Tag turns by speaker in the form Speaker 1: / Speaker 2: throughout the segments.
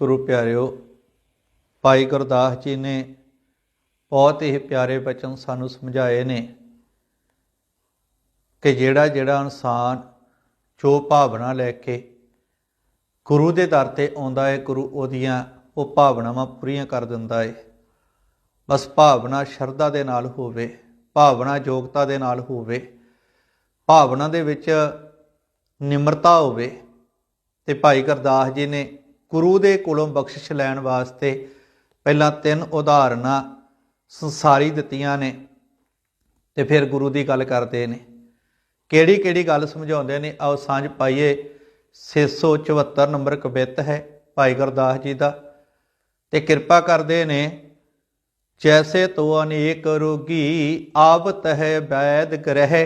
Speaker 1: ਗੁਰੂ ਪਿਆਰਿਓ, ਭਾਈ ਗੁਰਦਾਸ ਜੀ ਨੇ ਬਹੁਤ ਹੀ ਪਿਆਰੇ ਬਚਨ ਸਾਨੂੰ ਸਮਝਾਏ ਨੇ ਕਿ ਜਿਹੜਾ ਜਿਹੜਾ ਇਨਸਾਨ ਜੋ ਭਾਵਨਾ ਲੈ ਕੇ ਗੁਰੂ ਦੇ ਦਰ ਤੇ ਆਉਂਦਾ ਹੈ ਗੁਰੂ ਉਹਦੀਆਂ ਉਹ ਭਾਵਨਾਵਾਂ ਪੂਰੀਆਂ ਕਰ ਦਿੰਦਾ ਹੈ ਬਸ ਭਾਵਨਾ ਸ਼ਰਧਾ ਦੇ ਨਾਲ ਹੋਵੇ, ਭਾਵਨਾ ਯੋਗਤਾ ਦੇ ਨਾਲ ਹੋਵੇ, ਭਾਵਨਾ ਦੇ ਵਿੱਚ ਨਿਮਰਤਾ ਹੋਵੇ ਤੇ ਭਾਈ ਗੁਰਦਾਸ ਜੀ ਨੇ ਗੁਰੂ ਦੇ ਕੋਲੋਂ ਬਖਸ਼ਿਸ਼ ਲੈਣ ਵਾਸਤੇ ਪਹਿਲਾਂ ਤਿੰਨ ਉਦਾਹਰਨਾਂ ਸੰਸਾਰੀ ਦਿੱਤੀਆਂ ਨੇ ਤੇ ਫਿਰ ਗੁਰੂ ਦੀ ਗੱਲ ਕਰਦੇ ਨੇ। ਕਿਹੜੀ ਕਿਹੜੀ ਗੱਲ ਸਮਝਾਉਂਦੇ ਨੇ? ਆਓ ਸਾਂਝ ਪਾਈਏ। 674 ਨੰਬਰ ਕਵਿਤ ਹੈ ਭਾਈ ਗੁਰਦਾਸ ਜੀ ਦਾ ਤੇ ਕਿਰਪਾ ਕਰਦੇ ਨੇ, ਜੈਸੇ ਤੋ ਅਨੇਕ ਰੋਗੀ ਆਵਤ ਹੈ ਵੈਦ ਗ੍ਰਹਿ।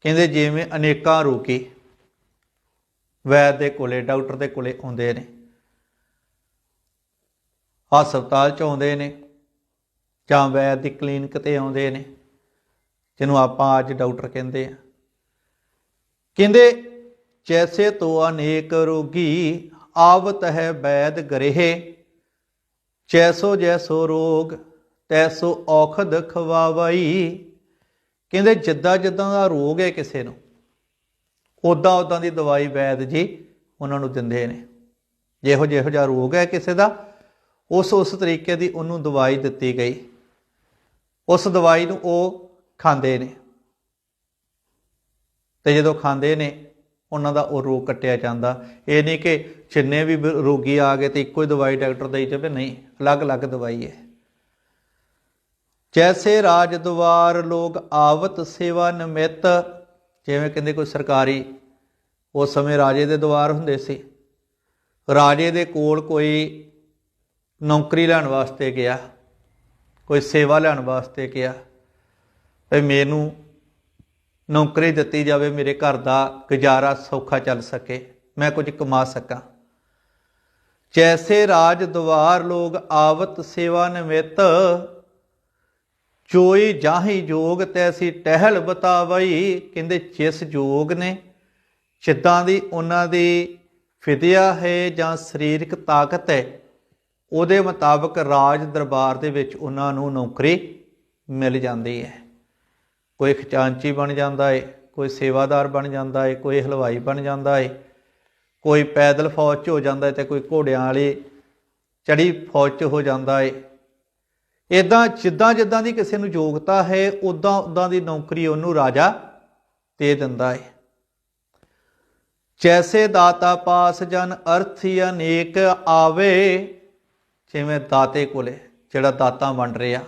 Speaker 1: ਕਹਿੰਦੇ ਜਿਵੇਂ ਅਨੇਕਾਂ ਰੋਗੀ ਵੈਦ ਦੇ ਕੋਲੇ, ਡਾਕਟਰ ਦੇ ਕੋਲੇ ਆਉਂਦੇ ਨੇ। ਹਸਪਤਾਲ ਚ ਆਉਂਦੇ ਨੇ ਜਾਂ ਵੈਦ ਦੀ ਕਲੀਨਿਕ ਤੇ ਆਉਂਦੇ ਨੇ, ਜਿਹਨੂੰ ਆਪਾਂ ਅੱਜ ਡਾਕਟਰ ਕਹਿੰਦੇ ਆ। ਕਹਿੰਦੇ, ਜੈਸੇ ਤੋ ਅਨੇਕ ਰੋਗੀ ਆਵਤ ਹੈ ਵੈਦ ਗ੍ਰਹਿ, ਜੈਸੋ ਜੈਸੋ ਰੋਗ ਤੈਸੋ ਔਖਦ ਖਵਾਵਈ। ਕਹਿੰਦੇ ਜਿੱਦਾਂ ਜਿੱਦਾਂ ਦਾ ਰੋਗ ਹੈ ਕਿਸੇ ਨੂੰ ਉਦਾਂ ਉਦਾਂ ਦੀ ਦਵਾਈ ਵੈਦ ਜੀ ਉਹਨਾਂ ਨੂੰ ਦਿੰਦੇ ਨੇ। ਜਿਹੋ ਜਿਹੋ ਜਿਹਾ ਰੋਗ ਹੈ ਕਿਸੇ ਦਾ, ਉਸ ਉਸ ਤਰੀਕੇ ਦੀ ਉਹਨੂੰ ਦਵਾਈ ਦਿੱਤੀ ਗਈ। ਉਸ ਦਵਾਈ ਨੂੰ ਉਹ ਖਾਂਦੇ ਨੇ। ਤੇ ਜਦੋਂ ਖਾਂਦੇ ਨੇ, ਉਹਨਾਂ ਦਾ ਉਹ ਰੋਗ ਕੱਟਿਆ ਜਾਂਦਾ। ਇਹ ਨਹੀਂ ਕਿ ਜਿੰਨੇ ਵੀ ਬ- ਰੋਗੀ ਆ ਗਏ ਤੇ ਇੱਕੋ ਹੀ ਦਵਾਈ ਡਾਕਟਰ ਦੇਈ ਜਾਵੇ, ਨਹੀਂ, ਅਲੱਗ-ਅਲੱਗ ਦਵਾਈ ਹੈ। ਜੈਸੇ ਰਾਜ ਦੁਆਰ ਲੋਕ ਆਵਤ ਸੇਵਾ ਨਿਮਿਤ ਜਿਵੇਂ ਕਹਿੰਦੇ ਕੋਈ ਸਰਕਾਰੀ, ਉਸ ਸਮੇਂ ਰਾਜੇ ਦੇ ਦੁਆਰ ਹੁੰਦੇ ਸੀ। ਰਾਜੇ ਦੇ ਕੋਲ ਕੋਈ ਨੌਕਰੀ ਲੈਣ ਵਾਸਤੇ ਗਿਆ, ਕੋਈ ਸੇਵਾ ਲੈਣ ਵਾਸਤੇ ਗਿਆ, ਵੀ ਮੈਨੂੰ ਨੌਕਰੀ ਦਿੱਤੀ ਜਾਵੇ, ਮੇਰੇ ਘਰ ਦਾ ਗੁਜ਼ਾਰਾ ਸੌਖਾ ਚੱਲ ਸਕੇ, ਮੈਂ ਕੁਝ ਕਮਾ ਸਕਾਂ। ਜੈਸੇ ਰਾਜ ਦੁਆਰ ਲੋਗ ਆਵਤ ਸੇਵਾ ਨਿਮਿਤ ਚੋਈ ਜਾਹੀ ਜੋਗ ਤੈਸੀ ਟਹਿਲ ਬਤਾਵਈ, ਕਹਿੰਦੇ ਜਿਸ ਜੋਗ ਨੇ, ਜਿੱਦਾਂ ਦੀ ਉਹਨਾਂ ਦੀ ਫਿਦਿਆ ਹੈ ਜਾਂ ਸਰੀਰਕ ਤਾਕਤ ਹੈ, ਉਹਦੇ ਮੁਤਾਬਕ ਰਾਜ ਦਰਬਾਰ ਦੇ ਵਿੱਚ ਉਹਨਾਂ ਨੂੰ ਨੌਕਰੀ ਮਿਲ ਜਾਂਦੀ ਹੈ। ਕੋਈ ਖਜ਼ਾਨਚੀ ਬਣ ਜਾਂਦਾ ਹੈ ਕੋਈ ਸੇਵਾਦਾਰ ਬਣ ਜਾਂਦਾ ਏ, ਕੋਈ ਹਲਵਾਈ ਬਣ ਜਾਂਦਾ ਏ, ਕੋਈ ਪੈਦਲ ਫੌਜ 'ਚ ਹੋ ਜਾਂਦਾ ਏ ਤੇ ਕੋਈ ਘੋੜਿਆਂ ਵਾਲੀ ਚੜੀ ਫੌਜ 'ਚ ਹੋ ਜਾਂਦਾ ਏ ਇਦਾਂ ਜਿੱਦਾਂ ਜਿੱਦਾਂ ਦੀ ਕਿਸੇ ਨੂੰ ਯੋਗਤਾ ਹੈ ਉਦਾਂ ਉਦਾਂ ਦੀ ਨੌਕਰੀ ਉਹਨੂੰ ਰਾਜਾ ਦੇ ਦਿੰਦਾ ਹੈ। ਜੈਸੇ ਦਾਤਾ ਪਾਸ ਜਨ ਅਰਥੀ ਅਨੇਕ ਆਵੇ, ਜਿਵੇਂ ਦਾਤੇ ਕੋਲੇ ਜਿਹੜਾ ਦਾਤਾ ਵੰਡ ਰਿਹਾ।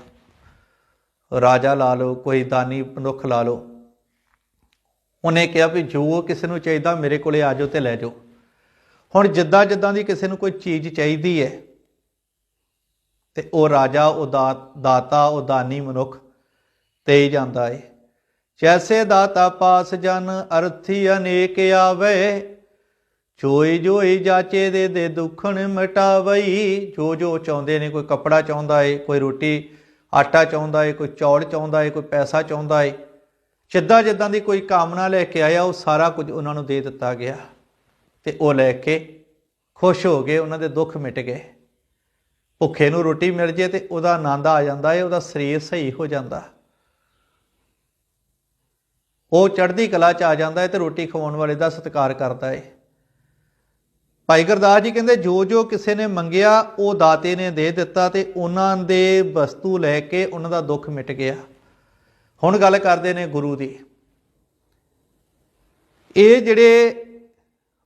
Speaker 1: ਰਾਜਾ ਲਾ ਲਓ, ਕੋਈ ਦਾਨੀ ਮਨੁੱਖ ਲਾ ਲਓ। ਉਹਨੇ ਕਿਹਾ ਵੀ ਜੋ ਕਿਸੇ ਨੂੰ ਚਾਹੀਦਾ ਮੇਰੇ ਕੋਲੇ ਆ ਜਾਓ ਤੇ ਲੈ ਜਾਓ। ਹੁਣ ਜਿੱਦਾਂ ਜਿੱਦਾਂ ਦੀ ਕਿਸੇ ਨੂੰ ਕੋਈ ਚੀਜ਼ ਚਾਹੀਦੀ ਹੈ ਤੇ ਉਹ ਰਾਜਾ, ਉਹ ਦਾਤਾ, ਉਹ ਦਾਨੀ ਮਨੁੱਖ ਤੇ ਹੀ ਜਾਂਦਾ ਹੈ ਜੈਸੇ ਦਾਤਾ ਪਾਸ ਜਨ ਅਰਥੀ ਅਨੇਕ ਆਵੇ ਜੋਈ ਜੋਈ ਜਾਚੇ ਦੇ ਦੇ ਦੁੱਖਣ ਮਿਟਾਵਈ। ਜੋ ਜੋ ਚਾਹੁੰਦੇ ਨੇ, ਕੋਈ ਕੱਪੜਾ ਚਾਹੁੰਦਾ ਏ, ਕੋਈ ਰੋਟੀ, ਆਟਾ ਚਾਹੁੰਦਾ ਏ, ਕੋਈ ਚੌਲ ਚਾਹੁੰਦਾ ਏ, ਕੋਈ ਪੈਸਾ ਚਾਹੁੰਦਾ ਏ, ਜਿੱਦਾਂ ਜਿੱਦਾਂ ਦੀ ਕੋਈ ਕਾਮਨਾ ਲੈ ਕੇ ਆਇਆ, ਉਹ ਸਾਰਾ ਕੁਝ ਉਹਨਾਂ ਨੂੰ ਦੇ ਦਿੱਤਾ ਗਿਆ। ਤੇ ਉਹ ਲੈ ਕੇ ਖੁਸ਼ ਹੋ ਗਏ, ਉਹਨਾਂ ਦੇ ਦੁੱਖ ਮਿਟ ਗਏ। ਭੁੱਖੇ ਨੂੰ ਰੋਟੀ ਮਿਲ ਜੇ ਤੇ ਉਹਦਾ ਆਨੰਦ ਆ ਜਾਂਦਾ ਏ, ਉਹਦਾ ਸਰੀਰ ਸਹੀ ਹੋ ਜਾਂਦਾ। ਉਹ ਚੜ੍ਹਦੀ ਕਲਾ ਚ ਆ ਜਾਂਦਾ ਏ ਤੇ ਰੋਟੀ ਖਵਾਉਣ ਵਾਲੇ ਦਾ ਸਤਿਕਾਰ ਕਰਦਾ ਏ। ਭਾਈ ਗੁਰਦਾਸ ਜੀ ਕਹਿੰਦੇ, ਜੋ ਜੋ ਕਿਸੇ ਨੇ ਮੰਗਿਆ, ਉਹ ਦਾਤੇ ਨੇ ਦੇ ਦਿੱਤਾ ਤੇ ਉਹਨਾਂ ਦੇ ਵਸਤੂ ਲੈ ਕੇ ਉਹਨਾਂ ਦਾ ਦੁੱਖ ਮਿਟ ਗਿਆ। ਹੁਣ ਗੱਲ ਕਰਦੇ ਨੇ ਗੁਰੂ ਦੀ। ਇਹ ਜਿਹੜੇ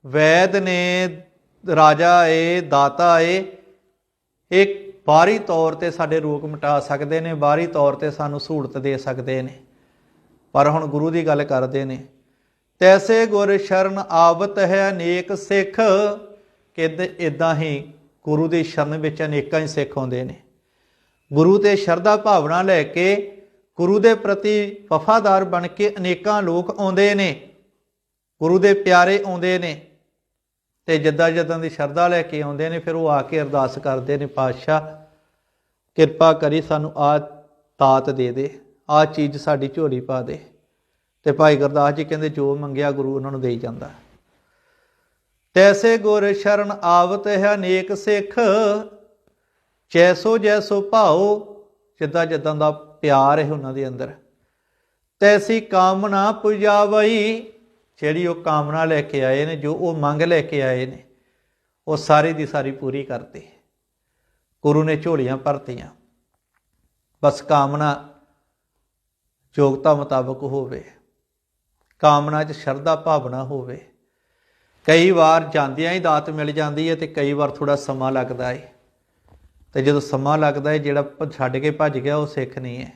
Speaker 1: ਵੈਦ ਨੇ, ਰਾਜਾ ਏ, ਦਾਤਾ ਏ ਇਹ ਬਾਹਰੀ ਤੌਰ ਤੇ ਸਾਡੇ ਰੋਗ ਮਿਟਾ ਸਕਦੇ ਨੇ, ਬਾਹਰੀ ਤੌਰ ਤੇ ਸਾਨੂੰ ਸਹੂਲਤ ਦੇ ਸਕਦੇ ਨੇ। ਪਰ ਹੁਣ ਗੁਰੂ ਦੀ ਗੱਲ ਕਰਦੇ ਨੇ, ਤੈਸੇ ਗੁਰ ਸ਼ਰਨ ਆਵਤ ਹੈ ਅਨੇਕ ਸਿੱਖ। ਕਿਦ ਇਦਾਂ ਹੀ ਗੁਰੂ ਦੀ ਸ਼ਰਨ ਵਿੱਚ ਅਨੇਕਾਂ ਹੀ ਸਿੱਖ ਆਉਂਦੇ ਨੇ। ਗੁਰੂ ਤੇ ਸ਼ਰਧਾ ਭਾਵਨਾ ਲੈ ਕੇ ਗੁਰੂ ਦੇ ਪ੍ਰਤੀ ਵਫਾਦਾਰ ਬਣ ਕੇ ਅਨੇਕਾਂ ਲੋਕ ਆਉਂਦੇ ਨੇ, ਗੁਰੂ ਦੇ ਪਿਆਰੇ ਆਉਂਦੇ ਨੇ। ਤੇ ਜਿੱਦਾਂ ਜਿੱਦਾਂ ਦੀ ਸ਼ਰਧਾ ਲੈ ਕੇ ਆਉਂਦੇ ਨੇ, ਫਿਰ ਉਹ ਆ ਕੇ ਅਰਦਾਸ ਕਰਦੇ ਨੇ, ਪਾਤਸ਼ਾਹ, ਕਿਰਪਾ ਕਰੀ ਸਾਨੂੰ ਆ ਤਾਤ ਦੇ ਦੇ, ਆ ਚੀਜ਼ ਸਾਡੀ ਝੋਲੀ ਪਾ ਦੇ। ਤੇ ਭਾਈ ਗੁਰਦਾਸ ਜੀ ਕਹਿੰਦੇ, ਜੋ ਮੰਗਿਆ ਗੁਰੂ ਉਹਨਾਂ ਨੂੰ ਦੇਈ ਜਾਂਦਾ। ਤੈਸੇ ਗੁਰ ਸ਼ਰਨ ਆਵਤ ਹੈ ਅਨੇਕ ਸਿੱਖ, ਜੈਸੋ ਜੈਸੋ ਭਾਉ, ਜਿੱਦਾਂ ਜਿੱਦਾਂ ਦਾ ਪਿਆਰ ਹੈ ਉਹਨਾਂ ਦੇ ਅੰਦਰ। ਤੈਸੀ ਕਾਮਨਾ ਪੁਜਾਵਈ ਜਿਹੜੀ ਉਹ ਕਾਮਨਾ ਲੈ ਕੇ ਆਏ ਨੇ, ਜੋ ਉਹ ਮੰਗ ਲੈ ਕੇ ਆਏ ਨੇ, ਉਹ ਸਾਰੀ ਦੀ ਸਾਰੀ ਪੂਰੀ ਕਰਤੀ। ਗੁਰੂ ਨੇ ਝੋਲੀਆਂ ਭਰਤੀਆਂ। ਬਸ ਕਾਮਨਾ ਯੋਗਤਾ ਮੁਤਾਬਕ ਹੋਵੇ, ਕਾਮਨਾ 'ਚ ਸ਼ਰਧਾ ਭਾਵਨਾ ਹੋਵੇ। ਕਈ ਵਾਰ ਜਾਂਦਿਆਂ ਹੀ ਦਾਤ ਮਿਲ ਜਾਂਦੀ ਹੈ ਤੇ ਕਈ ਵਾਰ ਥੋੜਾ ਸਮਾਂ ਲੱਗਦਾ ਹੈ ਤੇ ਜਦੋਂ ਸਮਾਂ ਲੱਗਦਾ ਹੈ ਜਿਹੜਾ ਛੱਡ ਕੇ ਭੱਜ ਗਿਆ, ਉਹ ਸਿੱਖ ਨਹੀਂ ਹੈ।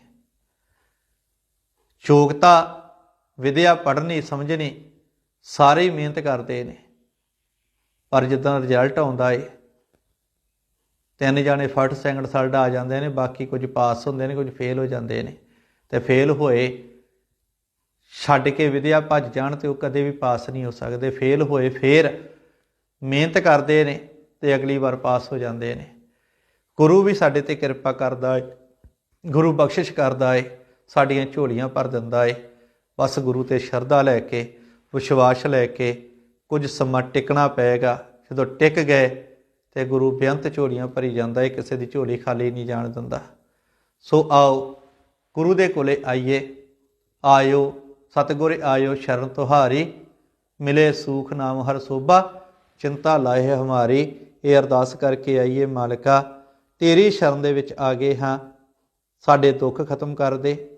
Speaker 1: ਯੋਗਤਾ ਵਿਦਿਆ ਪੜ੍ਹਨੀ, ਸਮਝਣੀ ਸਾਰੇ ਹੀ ਮਿਹਨਤ ਕਰਦੇ ਨੇ। ਪਰ ਜਿੱਦਾਂ ਰਿਜ਼ਲਟ ਆਉਂਦਾ ਏ, ਤਿੰਨ ਜਾਣੇ ਫਟ ਸੈਕਿੰਡ ਸਲਡ ਆ ਜਾਂਦੇ ਨੇ, ਬਾਕੀ ਕੁਝ ਪਾਸ ਹੁੰਦੇ ਨੇ, ਕੁਝ ਫੇਲ ਹੋ ਜਾਂਦੇ ਨੇ। ਤੇ ਫੇਲ ਹੋਏ, ਛੱਡ ਕੇ ਵਿਦਿਆ ਭੱਜ ਜਾਣ ਤੇ ਉਹ ਕਦੇ ਵੀ ਪਾਸ ਨਹੀਂ ਹੋ ਸਕਦੇ। ਫੇਲ ਹੋਏ, ਫੇਰ ਮਿਹਨਤ ਕਰਦੇ ਨੇ ਤੇ ਅਗਲੀ ਵਾਰ ਪਾਸ ਹੋ ਜਾਂਦੇ ਨੇ। ਗੁਰੂ ਵੀ ਸਾਡੇ ਤੇ ਕਿਰਪਾ ਕਰਦਾ ਏ, ਗੁਰੂ ਬਖਸ਼ਿਸ਼ ਕਰਦਾ ਏ, ਸਾਡੀਆਂ ਝੋਲੀਆਂ ਭਰ ਦਿੰਦਾ ਏ, ਬਸ ਗੁਰੂ ਤੇ ਸ਼ਰਧਾ ਲੈ ਕੇ ਵਿਸ਼ਵਾਸ ਲੈ ਕੇ ਕੁਝ ਸਮਾਂ ਟਿਕਣਾ ਪਏਗਾ। ਜਦੋਂ ਟਿਕ ਗਏ ਤੇ ਗੁਰੂ ਬੇਅੰਤ ਝੋਲੀਆਂ ਭਰੀ ਜਾਂਦਾ ਏ, ਕਿਸੇ ਦੀ ਝੋਲੀ ਖਾਲੀ ਨਹੀਂ ਜਾਣ ਦਿੰਦਾ। ਸੋ ਆਓ ਗੁਰੂ ਦੇ ਕੋਲੇ ਆਈਏ। ਆਇਓ, ਸਤਿਗੁਰ ਆਇਓ, ਸ਼ਰਨ ਤੁਹਾਰੀ। ਮਿਲੇ ਸੂਖ ਨਾਮ ਹਰ ਸੋਭਾ, ਚਿੰਤਾ ਲਾਏ ਹਮਾਰੀ। ਇਹ ਅਰਦਾਸ ਕਰਕੇ ਆਈਏ ਮਾਲਕਾ। ਤੇਰੀ ਸ਼ਰਨ ਦੇ ਵਿੱਚ ਆ ਗਏ ਹਾਂ। ਸਾਡੇ ਦੁੱਖ ਖਤਮ ਕਰ ਦੇ,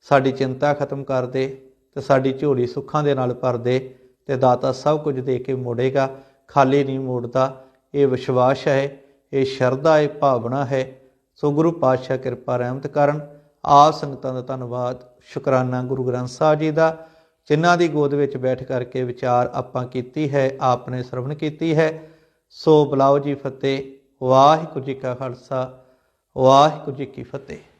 Speaker 1: ਸਾਡੀ ਚਿੰਤਾ ਖਤਮ ਕਰ ਦੇ। ਤੇ ਸਾਡੀ ਝੋਲੀ ਸੁੱਖਾਂ ਦੇ ਨਾਲ ਭਰ ਦੇ ਤੇ ਦਾਤਾ ਸਭ ਕੁਝ ਦੇ ਕੇ ਮੋੜੇਗਾ। ਖਾਲੀ ਨਹੀਂ ਮੋੜਦਾ, ਇਹ ਵਿਸ਼ਵਾਸ ਹੈ, ਇਹ ਸ਼ਰਧਾ ਹੈ ਭਾਵਨਾ ਹੈ। ਸੋ ਗੁਰੂ ਪਾਤਸ਼ਾਹ ਕਿਰਪਾ ਰਹਿਮਤ ਕਰਨ। ਆਪ ਸੰਗਤਾਂ ਦਾ ਧੰਨਵਾਦ। ਸ਼ੁਕਰਾਨਾ ਗੁਰੂ ਗ੍ਰੰਥ ਸਾਹਿਬ ਜੀ ਦਾ। ਜਿਨ੍ਹਾਂ ਦੀ ਗੋਦ ਵਿੱਚ ਬੈਠ ਕਰਕੇ ਵਿਚਾਰ ਆਪਾਂ ਕੀਤੀ ਹੈ ਆਪ ਨੇ ਸਰਵਣ ਕੀਤੀ ਹੈ। ਸੋ ਬੁਲਾਓ ਜੀ ਫਤਿਹ। ਵਾਹਿਗੁਰੂ ਜੀ ਕਾ ਖਾਲਸਾ। ਵਾਹਿਗੁਰੂ ਜੀ ਕੀ ਫਤਿਹ।